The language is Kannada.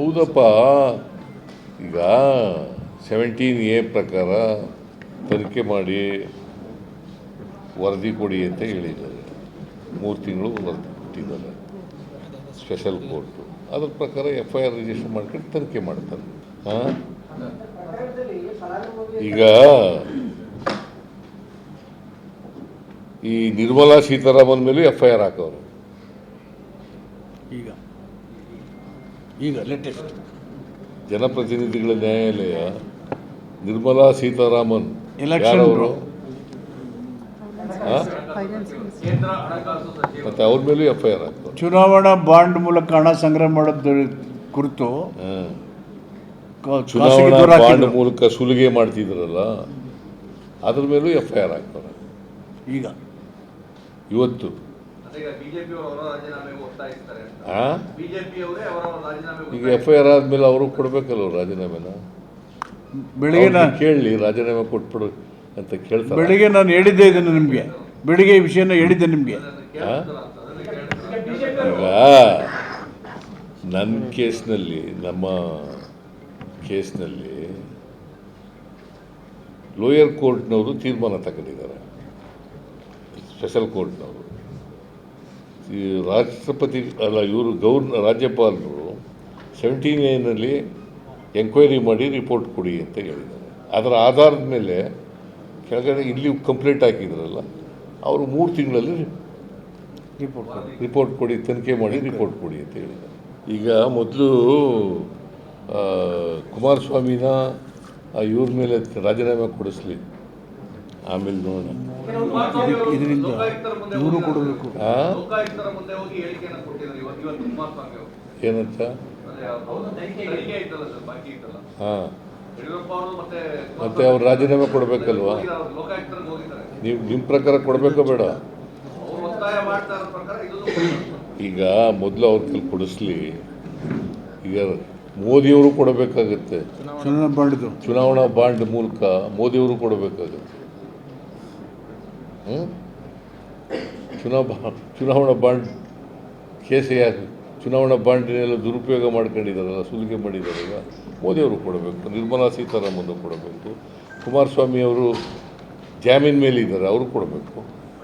ಹೌದಪ್ಪ. ಈಗ ಸೆವೆಂಟೀನ್ ಎ ಪ್ರಕಾರ ತನಿಖೆ ಮಾಡಿ ವರದಿ ಕೊಡಿ ಅಂತ ಹೇಳಿದ್ದಾರೆ. ಮೂರು ತಿಂಗಳು ವರದಿ ಕೊಟ್ಟಿದ್ದಾರೆ. ಸ್ಪೆಷಲ್ ಕೋರ್ಟು ಅದ್ರ ಪ್ರಕಾರ ಎಫ್ ಐ ಆರ್ ರಿಜಿಸ್ಟರ್ ಮಾಡ್ಕೊಂಡು ತನಿಖೆ ಮಾಡ್ತಾರೆ. ಈಗ ಈ ನಿರ್ಮಲಾ ಸೀತಾರಾಮನ್ ಮೇಲೆ ಎಫ್ ಐ ಆರ್ ಹಾಕವ್ರೆ ಈಗ ಈಗ ಲೇಟೆಸ್ಟ್ ಜನಪ್ರತಿನಿಧಿಗಳ ನ್ಯಾಯಾಲಯ ನಿರ್ಮಲಾ ಸೀತಾರಾಮನ್ ಯಾರವರು. ಮತ್ತೆ ಅವ್ರ ಮೇಲೂ ಎಫ್ ಐ ಆರ್ ಆಗ್ತದೆ. ಚುನಾವಣಾ ಬಾಂಡ್ ಮೂಲಕ ಹಣ ಸಂಗ್ರಹ ಮಾಡೋದ್ರ ಕುರಿತು ಚುನಾವಣಾ ಬಾಂಡ್ ಮೂಲಕ ಸುಲಿಗೆ ಮಾಡ್ತಿದ್ರಲ್ಲ ಅದ್ರ ಮೇಲೂ ಎಫ್ ಐ ಆರ್ ಆಗ್ತಾರೆ ಈಗ. ಇವತ್ತು. ಈಗ ಬಿಜೆಪಿ ಅವರು ಅವರ ರಾಜೀನಾಮೆಗೆ ಅಂತ. ಬಿಜೆಪಿ ಅವರೇ ಅವರ ರಾಜೀನಾಮೆಗೆ ಈಗ ಎಫ್ ಐ ಆರ್ ಆದ್ಮೇಲೆ ಅವರು ಕೊಡ್ಬೇಕಲ್ಲ ರಾಜೀನಾಮೆನ? ಬೆಳಿಗ್ಗೆ ನಾನು ಕೇಳಲಿ ರಾಜೀನಾಮೆ ಕೊಟ್ಬಿಡು ಅಂತ ಕೇಳ್ತಾರೆ? ಬೆಳಿಗ್ಗೆ ನಾನು ಹೇಳಿದ್ದೆ ಇದನ್ನು ನಿಮಗೆ. ಬೆಳಿಗ್ಗೆ ಈ ವಿಷಯನ ಹೇಳಿದ್ದೆ ನಿಮಗೆ? ಈಗ ನನ್ನ ಕೇಸ್ನಲ್ಲಿ ನಮ್ಮ ಕೇಸ್ನಲ್ಲಿ ಲೋಯರ್ ಕೋರ್ಟ್ನವರು ತೀರ್ಮಾನ ತಗೊಂಡಿದ್ದಾರೆ ಸ್ಪೆಷಲ್ ಕೋರ್ಟ್ನವರು ಈ ರಾಷ್ಟ್ರಪತಿ ಅಲ್ಲ ಇವರು ಗೌರ್ನ ರಾಜ್ಯಪಾಲರು ಸೆವೆಂಟಿ ಏನಲ್ಲಿ ಎಂಕ್ವೈರಿ ಮಾಡಿ ರಿಪೋರ್ಟ್ ಕೊಡಿ ಅಂತ ಹೇಳಿದ್ದಾರೆ. ಅದರ ಆಧಾರದ ಮೇಲೆ ಕೆಳಗಡೆ ಇಲ್ಲಿ ಕಂಪ್ಲೇಂಟ್ ಹಾಕಿದ್ರಲ್ಲ ಅವರು ಮೂರು ತಿಂಗಳಲ್ಲಿ ರಿಪೋರ್ಟ್ ರಿಪೋರ್ಟ್ ಕೊಡಿ ತನಿಖೆ ಮಾಡಿ ರಿಪೋರ್ಟ್ ಕೊಡಿ ಅಂತ ಹೇಳಿದ್ದಾರೆ. ಈಗ ಮೊದಲು ಕುಮಾರಸ್ವಾಮಿನ ಇವ್ರ ಮೇಲೆ ರಾಜೀನಾಮೆ ಕೊಡಿಸ್ಲಿ. ಆಮೇಲೆ ನೋಡೋಣ. ಇದರಿಂದ ಇವರು ಕೊಡಬೇಕು ಏನಂತ? ಹಾಂ. ಮತ್ತೆ ಮತ್ತೆ ಅವ್ರು ರಾಜೀನಾಮೆ ಕೊಡಬೇಕಲ್ವಾ? ನೀವು ನಿಮ್ಮ ಪ್ರಕಾರ ಕೊಡಬೇಕೋ ಬೇಡ? ಈಗ ಮೊದಲು ಅವ್ರ ಕೈಲಿ ಕೊಡಿಸ್ಲಿ. ಈಗ ಮೋದಿಯವರು ಕೊಡಬೇಕಾಗತ್ತೆ. ಚುನಾವಣಾ ಬಾಂಡ್ ಮೂಲಕ ಮೋದಿಯವರು ಕೊಡಬೇಕಾಗತ್ತೆ? ಚುನಾವ ಚುನಾವಣಾ ಬಾಂಡ್ ಯಾಕೆ ಚುನಾವಣಾ ಬಾಂಡಿನೆಲ್ಲ ದುರುಪಯೋಗ ಮಾಡ್ಕೊಂಡಿದ್ದಾರಲ್ಲ, ಸುಲಿಗೆ ಮಾಡಿದ್ದಾರಲ್ಲ ಮೋದಿಯವರು ಕೊಡಬೇಕು, ನಿರ್ಮಲಾ ಸೀತಾರಾಮನ್ ಕೊಡಬೇಕು ಕುಮಾರಸ್ವಾಮಿ ಅವರು ಜಾಮೀನ್ ಮೇಲಿದ್ದಾರೆ, ಅವರು ಕೊಡಬೇಕು.